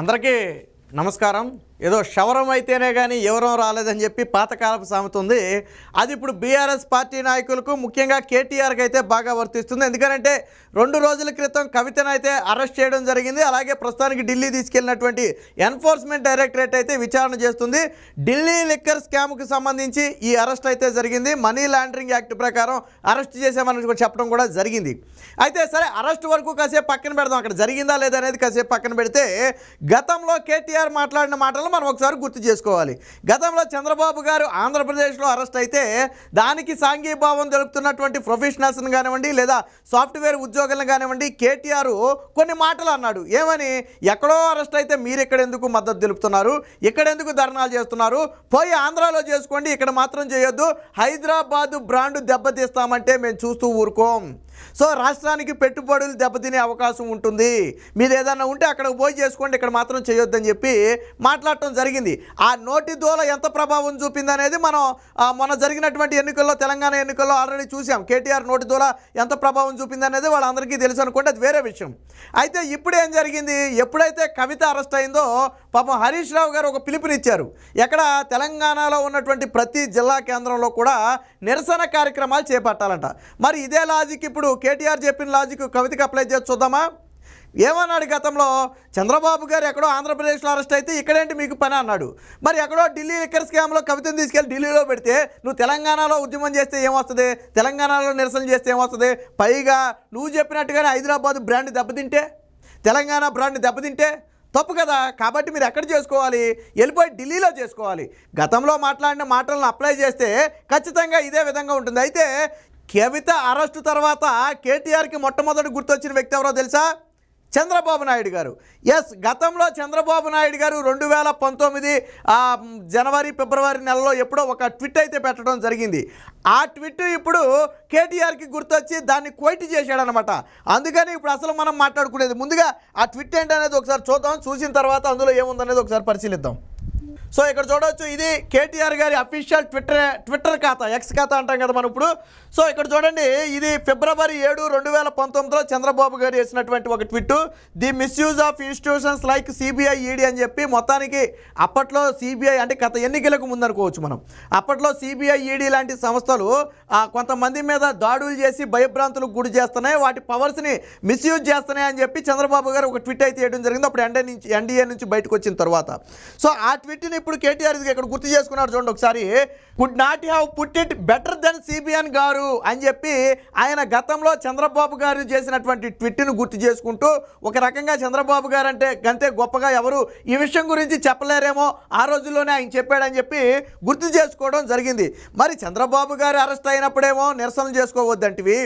అందరికీ నమస్కారం. ఏదో శవరం అయితేనే కానీ ఎవరం రాలేదని చెప్పి పాతకాలపు సామెత ఉంది అది ఇప్పుడు బీఆర్ఎస్ పార్టీ నాయకులకు ముఖ్యంగా కేటీఆర్కి అయితే బాగా వర్తిస్తుంది. ఎందుకంటే రెండు రోజుల క్రితం కవితను అయితే అరెస్ట్ చేయడం జరిగింది. అలాగే ప్రస్తుతానికి ఢిల్లీ తీసుకెళ్ళినటువంటి ఎన్ఫోర్స్మెంట్ డైరెక్టరేట్ అయితే విచారణ చేస్తుంది. ఢిల్లీ లిక్కర్ స్కామ్కి సంబంధించి ఈ అరెస్ట్ అయితే జరిగింది. మనీ లాండరింగ్ యాక్ట్ ప్రకారం అరెస్ట్ చేశామని చెప్పడం కూడా జరిగింది. అయితే సరే అరెస్ట్ వరకు కాసేపు పక్కన పెడదాం. అక్కడ జరిగిందా లేదా అనేది కాసేపు పక్కన పెడితే గతంలో కేటీఆర్ మాట్లాడిన మాటలు మనం ఒకసారి గుర్తు చేసుకోవాలి. గతంలో చంద్రబాబు గారు ఆంధ్రప్రదేశ్లో అరెస్ట్ అయితే దానికి సాంఘీభావం తెలుపుతున్నటువంటి ప్రొఫెషనల్స్ని కానివ్వండి లేదా సాఫ్ట్వేర్ ఉద్యోగులను కానివ్వండి కేటీఆర్ కొన్ని మాటలు అన్నాడు. ఏమని? ఎక్కడో అరెస్ట్ అయితే మీరు ఎక్కడెందుకు మద్దతు తెలుపుతున్నారు? ఇక్కడ ఎందుకు ధర్నాలు చేస్తున్నారు? పోయి ఆంధ్రాలో చేసుకోండి ఇక్కడ మాత్రం చేయొద్దు. హైదరాబాద్ బ్రాండ్ దెబ్బతీస్తామంటే మేము చూస్తూ ఊరుకోం. సో రాష్ట్రానికి పెట్టుబడులు దెబ్బతినే అవకాశం ఉంటుంది. మీరు ఏదైనా ఉంటే అక్కడ పోయి చేసుకోండి ఇక్కడ మాత్రం చేయొద్దని చెప్పి మాట్లాడటం జరిగింది. ఆ నోటి దోల ఎంత ప్రభావం చూపింది అనేది మనం మొన్న జరిగినటువంటి ఎన్నికల్లో తెలంగాణ ఎన్నికల్లో ఆల్రెడీ చూసాం కేటీఆర్ నోటి దోల ఎంత ప్రభావం చూపింది అనేది వాళ్ళందరికీ తెలుసు అనుకుంటే అది వేరే విషయం. అయితే ఇప్పుడు ఏం జరిగింది? ఎప్పుడైతే కవిత అరెస్ట్ అయిందో పాపం హరీష్ రావు గారు ఒక పిలుపునిచ్చారు. ఎక్కడ? తెలంగాణలో ఉన్నటువంటి ప్రతి జిల్లా కేంద్రంలో కూడా నిరసన కార్యక్రమాలు చేపట్టాలంట. మరి ఇదే లాజిక్ ఇప్పుడు కేటీఆర్ చెప్పిన లాజిక్ కవితకి అప్లై చేసి చూద్దామా? ఏమన్నాడు గతంలో? చంద్రబాబు గారు ఎక్కడో ఆంధ్రప్రదేశ్లో అరెస్ట్ అయితే ఇక్కడేంటి మీకు పని అన్నాడు. మరి ఎక్కడో ఢిల్లీ లిక్కర్ స్కామ్లో కవితను తీసుకెళ్ళి ఢిల్లీలో పెడితే నువ్వు తెలంగాణలో ఉద్యమం చేస్తే ఏమొస్తుంది? తెలంగాణలో నిరసన చేస్తే ఏమొస్తుంది? పైగా నువ్వు చెప్పినట్టుగానే హైదరాబాద్ బ్రాండ్ దెబ్బతింటే తెలంగాణ బ్రాండ్ దెబ్బతింటే తప్పు కదా? కాబట్టి మీరు ఎక్కడ చేసుకోవాలి? వెళ్ళిపోయి ఢిల్లీలో చేసుకోవాలి. గతంలో మాట్లాడిన మాటలను అప్లై చేస్తే ఖచ్చితంగా ఇదే విధంగా ఉంటుంది. అయితే కవిత అరెస్టు తర్వాత కేటీఆర్కి మొట్టమొదటి గుర్తొచ్చిన వ్యక్తి ఎవరో తెలుసా? చంద్రబాబు నాయుడు గారు. ఎస్ గతంలో చంద్రబాబు నాయుడు గారు రెండు వేల పంతొమ్మిది జనవరి ఫిబ్రవరి నెలలో ఎప్పుడో ఒక ట్విట్ అయితే పెట్టడం జరిగింది. ఆ ట్విట్ ఇప్పుడు కేటీఆర్కి గుర్తొచ్చి దాన్ని క్వైట్ చేశాడనమాట అందుకని ఇప్పుడు అసలు మనం మాట్లాడుకునేది ముందుగా ఆ ట్విట్ ఏంటనేది ఒకసారి చూద్దాం చూసిన తర్వాత అందులో ఏముందనేది ఒకసారి పరిశీలిద్దాం. సో ఇక్కడ చూడవచ్చు ఇది కేటీఆర్ గారి అఫీషియల్ ట్విట్టర్ ట్విట్టర్ ఖాతా ఎక్స్ ఖాతా అంటాం కదా మనం ఇప్పుడు. సో ఇక్కడ చూడండి ఇది ఫిబ్రవరి ఏడు రెండు వేల పంతొమ్మిదిలో చంద్రబాబు గారు చేసినటువంటి ఒక tweet. The misuse of institutions like CBI ED అని చెప్పి మొత్తానికి అప్పట్లో సిబిఐ అంటే గత ఎన్నికలకు ముందనుకోవచ్చు మనం. అప్పట్లో సిబిఐ ఈడీ లాంటి సంస్థలు కొంతమంది మీద దాడులు చేసి భయభ్రాంతులకు గురి చేస్తున్నాయి. వాటి పవర్స్ని మిస్యూజ్ చేస్తున్నాయి అని చెప్పి చంద్రబాబు గారు ఒక ట్విట్ అయితే చేయడం జరిగింది. అప్పుడు ఎండే నుంచి ఎన్డీఏ నుంచి బయటకు వచ్చిన తర్వాత. సో ఆ ట్విట్ని ఇప్పుడు కేటీఆర్ ఇక్కడ గుర్తు చేసుకున్నారు చూడండి ఒకసారి. Could not have put it better than CBN గారు అని చెప్పి ఆయన గతంలో చంద్రబాబు గారు చేసినటువంటి ట్విట్ను గుర్తు చేసుకుంటూ ఒక రకంగా చంద్రబాబు గారు అంటే గంతే గొప్పగా ఎవరు ఈ విషయం గురించి చెప్పలేరేమో ఆ రోజుల్లోనే ఆయన చెప్పాడని చెప్పి గుర్తు చేసుకోవడం జరిగింది. మరి చంద్రబాబు గారు అరెస్ట్ అయినప్పుడేమో నిరసనలు చేసుకోవద్దంటివి.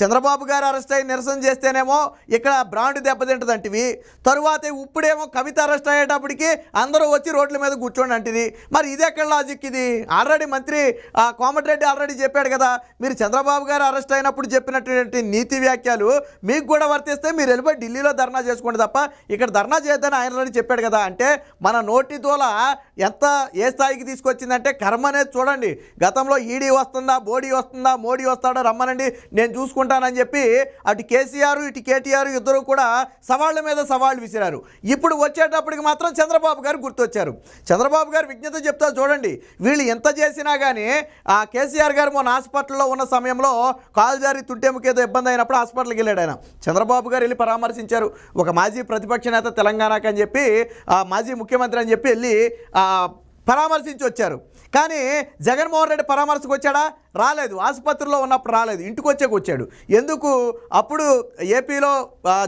చంద్రబాబు గారు అరెస్ట్ అయ్యి నిరసన చేస్తేనేమో ఇక్కడ బ్రాండ్ దెబ్బతింటదంటివి. తరువాత ఇప్పుడేమో కవిత అరెస్ట్ అయ్యేటప్పటికి అందరూ వచ్చి రోడ్ల మీద కూర్చోండి అంటేది. మరి ఇది ఎక్కడ లాజిక్ ఇది? ఆల్రెడీ మంత్రి ఆ, కోమటిరెడ్డి ఆల్రెడీ చెప్పాడు కదా. మీరు చంద్రబాబు గారు అరెస్ట్ అయినప్పుడు చెప్పినటువంటి నీతి వ్యాఖ్యలు మీకు కూడా వర్తిస్తే మీరు వెళ్ళిపోయి ఢిల్లీలో ధర్నా చేసుకోండి తప్ప ఇక్కడ ధర్నా చేయొద్దని ఆయన ఆల్రెడీ చెప్పాడు కదా. అంటే మన నోటి దూల ఎంత ఏ స్థాయికి తీసుకొచ్చిందంటే కర్మ అనేది చూడండి. గతంలో ఈడీ వస్తుందా బోడీ వస్తుందా మోడీ వస్తాడో రమ్మనండి నేను చూసుకుంటానని చెప్పి అటు కేసీఆర్ ఇటు కేటీఆర్ ఇద్దరు కూడా సవాళ్ళ మీద సవాళ్ళు విసిరారు. ఇప్పుడు వచ్చేటప్పటికి మాత్రం చంద్రబాబు గారు గుర్తొచ్చారు. చంద్రబాబు గారు విజ్ఞత చెప్తా చూడండి. వీళ్ళు ఎంత చేసినా కానీ ఆ కేసీఆర్ గారు మొన్న హాస్పిటల్లో ఉన్న సమయంలో కాలు జారి తుంటేముకి ఇబ్బంది అయినప్పుడు హాస్పిటల్కి వెళ్ళాడు ఆయన. చంద్రబాబు గారు వెళ్ళి పరామర్శించారు. ఒక మాజీ ప్రతిపక్ష నేత తెలంగాణకు అని చెప్పి ఆ మాజీ ముఖ్యమంత్రి అని చెప్పి వెళ్ళి పరామర్శించి వచ్చారు కానీ జగన్మోహన్ రెడ్డి పరామర్శకు వచ్చాడా రాలేదు. ఆసుపత్రిలో ఉన్నప్పుడు రాలేదు. ఇంటికి వచ్చాక వచ్చాడు ఎందుకు? అప్పుడు ఏపీలో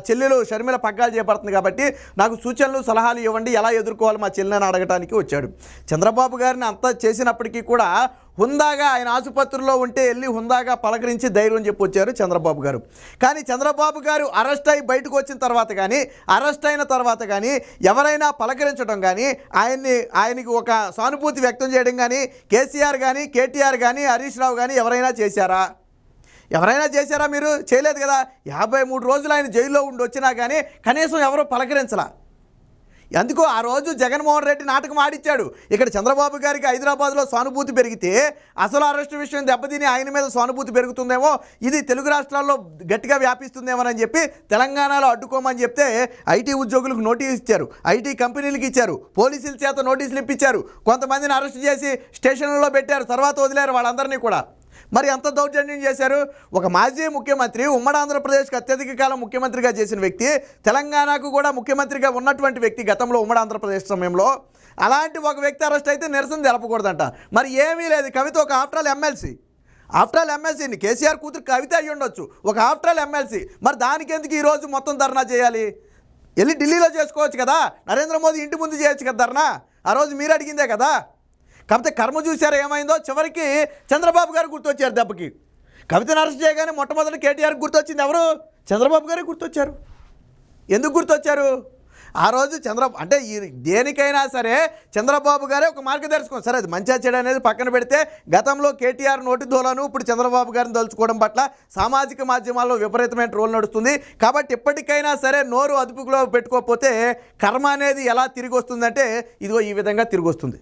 చెల్లెలు షర్మిల పగ్గాలు చేపడుతుంది కాబట్టి నాకు సూచనలు సలహాలు ఇవ్వండి. ఎలా ఎదుర్కోవాలి మా చెల్లెని అడగటానికి వచ్చాడు. చంద్రబాబు గారిని అంతా చేసినప్పటికీ కూడా హుందాగా ఆయన ఆసుపత్రిలో ఉంటే వెళ్ళి హుందాగా పలకరించి ధైర్యం చెప్పి వచ్చారు చంద్రబాబు గారు. కానీ చంద్రబాబు గారు అరెస్ట్ అయి బయటకు వచ్చిన తర్వాత కానీ అరెస్ట్ అయిన తర్వాత కానీ ఎవరైనా పలకరించడం కానీ ఆయన్ని ఆయనకి ఒక సానుభూతి వ్యక్తం చేయడం కానీ కేసీఆర్ కానీ కేటీఆర్ కానీ హరీష్ రావు కానీ ఎవరైనా చేశారా? ఎవరైనా చేశారా మీరు? చేయలేదు కదా. యాభై మూడు రోజులు ఆయన జైల్లో ఉండి వచ్చినా కానీ కనీసం ఎవరో పలకరించలా? అందుకు ఆ రోజు జగన్మోహన్ రెడ్డి నాటకం ఆడిచ్చాడు. ఇక్కడ చంద్రబాబు గారికి హైదరాబాద్లో సానుభూతి పెరిగితే అసలు అరెస్టు విషయం దెబ్బతిని ఆయన మీద సానుభూతి పెరుగుతుందేమో ఇది తెలుగు రాష్ట్రాల్లో గట్టిగా వ్యాపిస్తుందేమోనని చెప్పి తెలంగాణలో అడ్డుకోమని చెప్తే ఐటీ ఉద్యోగులకు నోటీస్ ఇచ్చారు. ఐటీ కంపెనీలకు ఇచ్చారు. పోలీసుల చేత నోటీసులు ఇప్పించారు. కొంతమందిని అరెస్ట్ చేసి స్టేషన్లలో పెట్టారు. తర్వాత వదిలేరు వాళ్ళందరినీ కూడా. మరి ఎంత దౌర్జన్యం చేశారు. ఒక మాజీ ముఖ్యమంత్రి ఉమ్మడి ఆంధ్రప్రదేశ్కి అత్యధిక కాలం ముఖ్యమంత్రిగా చేసిన వ్యక్తి తెలంగాణకు కూడా ముఖ్యమంత్రిగా ఉన్నటువంటి వ్యక్తి గతంలో ఉమ్మడి ఆంధ్రప్రదేశ్ సమయంలో. అలాంటి ఒక వ్యక్తి అరెస్ట్ అయితే నిరసన తెలపకూడదంట. మరి ఏమీ లేదు. కవిత ఒక after all MLC. After all ఎమ్మెల్సీని KCR కూతురు కవిత అయ్యి ఉండొచ్చు. ఒక ఆఫ్టర్ ఆల్ ఎమ్మెల్సీ. మరి దానికి ఎందుకు ఈరోజు మొత్తం ధర్నా చేయాలి? వెళ్ళి ఢిల్లీలో చేసుకోవచ్చు కదా. నరేంద్ర మోదీ ఇంటి ముందు చేయొచ్చు కదా ధర్నా? ఆ రోజు మీరు అడిగిందే కదా. కాకపోతే కర్మ చూశారు ఏమైందో? చివరికి చంద్రబాబు గారు గుర్తొచ్చారు దెబ్బకి. కవితను అరెస్ట్ చేయగానే మొట్టమొదటి కేటీఆర్ గుర్తొచ్చింది ఎవరు? చంద్రబాబు గారే గుర్తొచ్చారు. ఎందుకు గుర్తొచ్చారు? ఆ రోజు చంద్రబాబు అంటే ఈ దేనికైనా సరే చంద్రబాబు గారే ఒక మార్గదర్శకం. సరే అది మంచిగా చెడు అనేది పక్కన పెడితే గతంలో కేటీఆర్ నోటి దోలను ఇప్పుడు చంద్రబాబు గారిని తలుచుకోవడం పట్ల సామాజిక మాధ్యమాల్లో విపరీతమైన రోల్ నడుస్తుంది. కాబట్టి ఇప్పటికైనా సరే నోరు అదుపులో పెట్టుకోకపోతే కర్మ అనేది ఎలా తిరిగి వస్తుందంటే ఇదిగో ఈ విధంగా తిరిగి వస్తుంది